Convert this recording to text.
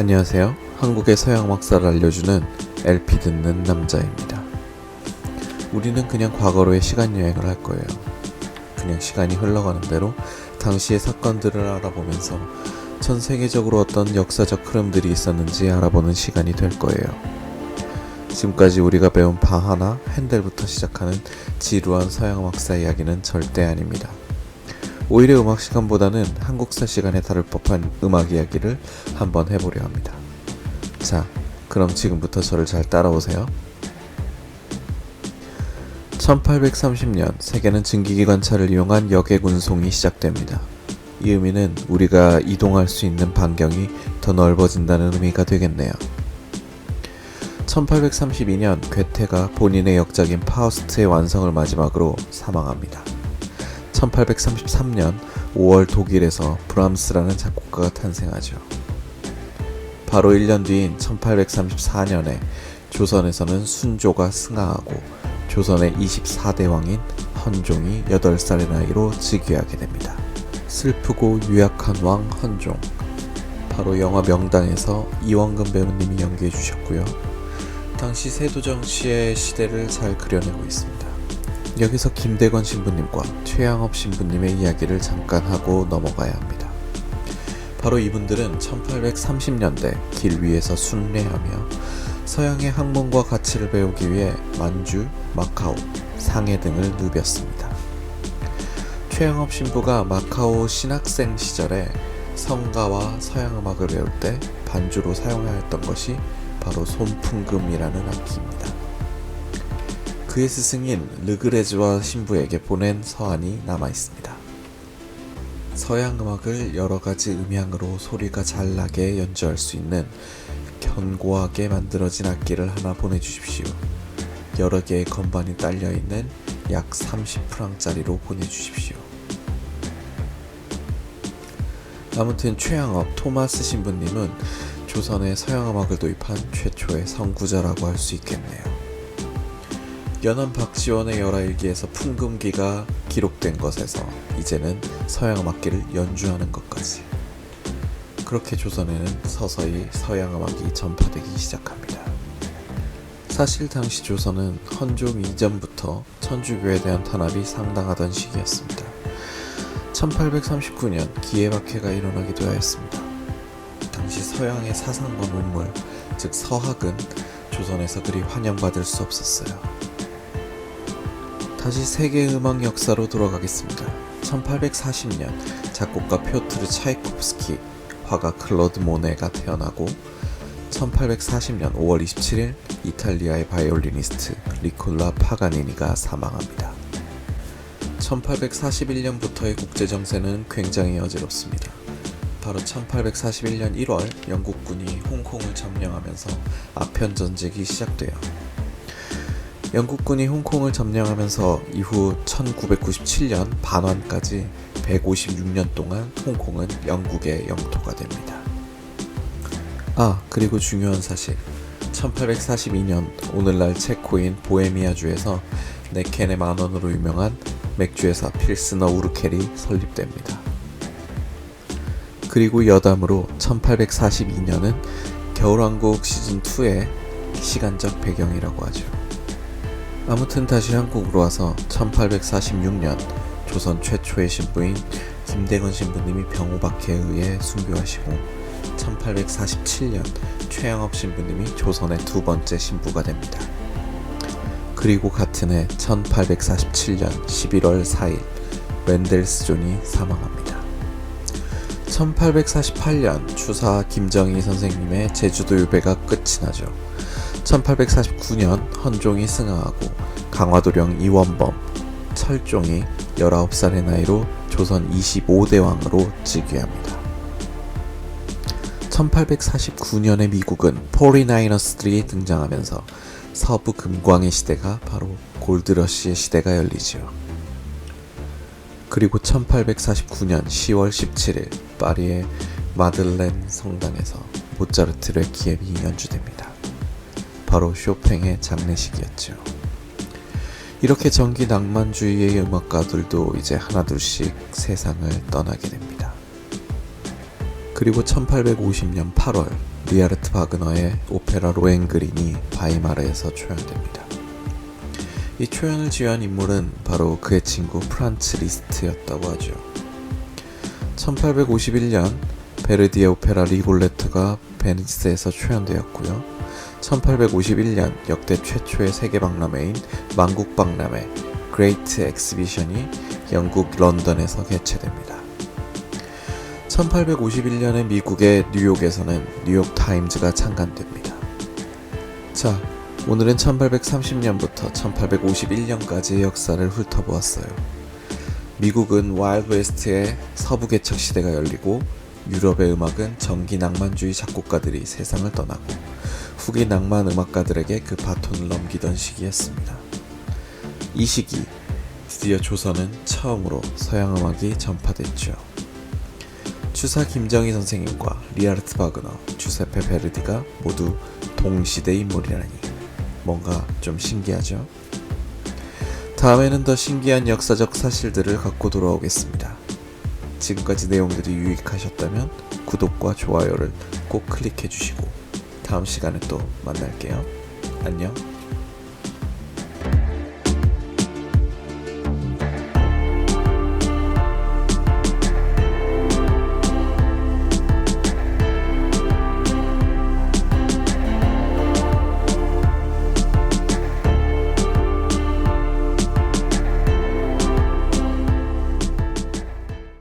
안녕하세요. 한국의 서양 역사를 알려주는 LP 듣는 남자입니다. 우리는 그냥 과거로의 시간 여행을 할 거예요. 그냥 시간이 흘러가는 대로 당시의 사건들을 알아보면서 전 세계적으로 어떤 역사적 흐름들이 있었는지 알아보는 시간이 될 거예요. 지금까지 우리가 배운 바하나 핸델부터 시작하는 지루한 서양 역사 이야기는 절대 아닙니다. 오히려 음악 시간보다는 한국사 시간에 다룰 법한 음악 이야기를 한번 해보려 합니다. 자, 그럼 지금부터 저를 잘 따라오세요. 1830년 세계는 증기기관차를 이용한 역의 운송이 시작됩니다. 이 의미는 우리가 이동할 수 있는 반경이 더 넓어진다는 의미가 되겠네요. 1832년 괴테가 본인의 역작인 파우스트의 완성을 마지막으로 사망합니다. 1833년 5월 독일에서 브람스라는 작곡가가 탄생하죠. 바로 1년 뒤인 1834년에 조선에서는 순조가 승하하고 조선의 24대 왕인 헌종이 8살의 나이로 즉위하게 됩니다. 슬프고 유약한 왕 헌종. 바로 영화 명당에서 이원근 배우님이 연기해 주셨고요. 당시 세도 정치의 시대를 잘 그려내고 있습니다. 여기서 김대건 신부님과 최양업 신부님의 이야기를 잠깐 하고 넘어가야 합니다. 바로 이분들은 1830년대 길 위에서 순례하며 서양의 학문과 가치를 배우기 위해 만주, 마카오, 상해 등을 누볐습니다. 최양업 신부가 마카오 신학생 시절에 성가와 서양 음악을 배울 때 반주로 사용하였던 것이 바로 손풍금이라는 악기입니다. 그의 스승인 르그레즈와 신부에게 보낸 서한이 남아 있습니다. 서양 음악을 여러 가지 음향으로 소리가 잘 나게 연주할 수 있는 견고하게 만들어진 악기를 하나 보내주십시오. 여러 개의 건반이 딸려 있는 약 30프랑짜리로 보내주십시오. 아무튼 최양업 토마스 신부님은 조선에 서양 음악을 도입한 최초의 선구자라고 할 수 있겠네요. 연암 박지원의 열화일기에서 풍금기가 기록된 것에서 이제는 서양 음악기를 연주하는 것까지 그렇게 조선에는 서서히 서양 음악이 전파되기 시작합니다. 사실 당시 조선은 헌종 이전부터 천주교에 대한 탄압이 상당하던 시기였습니다. 1839년 기해박해가 일어나기도 하였습니다. 당시 서양의 사상과 문물, 즉 서학은 조선에서 그리 환영받을 수 없었어요. 다시 세계 음악 역사로 돌아가겠습니다. 1840년 작곡가 표트르 차이코프스키, 화가 클로드 모네가 태어나고 1840년 5월 27일 이탈리아의 바이올리니스트 리콜라 파가니니가 사망합니다. 1841년부터의 국제 정세는 굉장히 어지럽습니다. 바로 1841년 1월 영국군이 홍콩을 점령하면서 아편 전쟁이 시작돼요. 영국군이 홍콩을 점령하면서 이후 1997년 반환까지 156년 동안 홍콩은 영국의 영토가 됩니다. 아, 그리고 중요한 사실. 1842년 오늘날 체코인 보헤미아주에서 네켄의 만원으로 유명한 맥주회사 필스너 우르켈이 설립됩니다. 그리고 여담으로 1842년은 겨울왕국 시즌2의 시간적 배경이라고 하죠. 아무튼 다시 한국으로 와서 1846년 조선 최초의 신부인 김대건 신부님이 병호박해에 의해 순교하시고 1847년 최양업 신부님이 조선의 두 번째 신부가 됩니다. 그리고 같은 해 1847년 11월 4일 멘델스 존이 사망합니다. 1848년 추사 김정희 선생님의 제주도 유배가 끝이 나죠. 1849년 헌종이 승하하고 강화도령 이원범, 철종이 19살의 나이로 조선 25대 왕으로 즉위합니다. 1849년에 미국은 포리나이너스들이 등장하면서 서부 금광의 시대가 바로 골드러시의 시대가 열리지요. 그리고 1849년 10월 17일 파리의 마들렌 성당에서 모차르트 레키엠이 연주됩니다. 바로 쇼팽의 장례식이었죠. 이렇게 전기 낭만주의의 음악가들도 이제 하나둘씩 세상을 떠나게 됩니다. 그리고 1850년 8월 리하르트 바그너의 오페라 로엔그린이 바이마르에서 초연됩니다. 이 초연을 지휘한 인물은 바로 그의 친구 프란츠 리스트였다고 하죠. 1851년 베르디의 오페라 리골레트가 베니스에서 초연되었고요. 1851년 역대 최초의 세계 박람회인 만국 박람회 그레이트 엑스비션이 영국 런던에서 개최됩니다. 1851년에 미국의 뉴욕에서는 뉴욕 타임즈가 창간됩니다. 자, 오늘은 1830년부터 1851년까지의 역사를 훑어보았어요. 미국은 와일드 웨스트의 서부 개척 시대가 열리고 유럽의 음악은 전기 낭만주의 작곡가들이 세상을 떠나고 후기 낭만 음악가들에게 그 바톤을 넘기던 시기였습니다. 이 시기 드디어 조선은 처음으로 서양 음악이 전파됐죠. 추사 김정희 선생님과 리하르트 바그너, 주세페 베르디가 모두 동시대 인물이라니 뭔가 좀 신기하죠? 다음에는 더 신기한 역사적 사실들을 갖고 돌아오겠습니다. 지금까지 내용들이 유익하셨다면 구독과 좋아요를 꼭 클릭해 주시고 다음 시간에 또 만날게요. 안녕.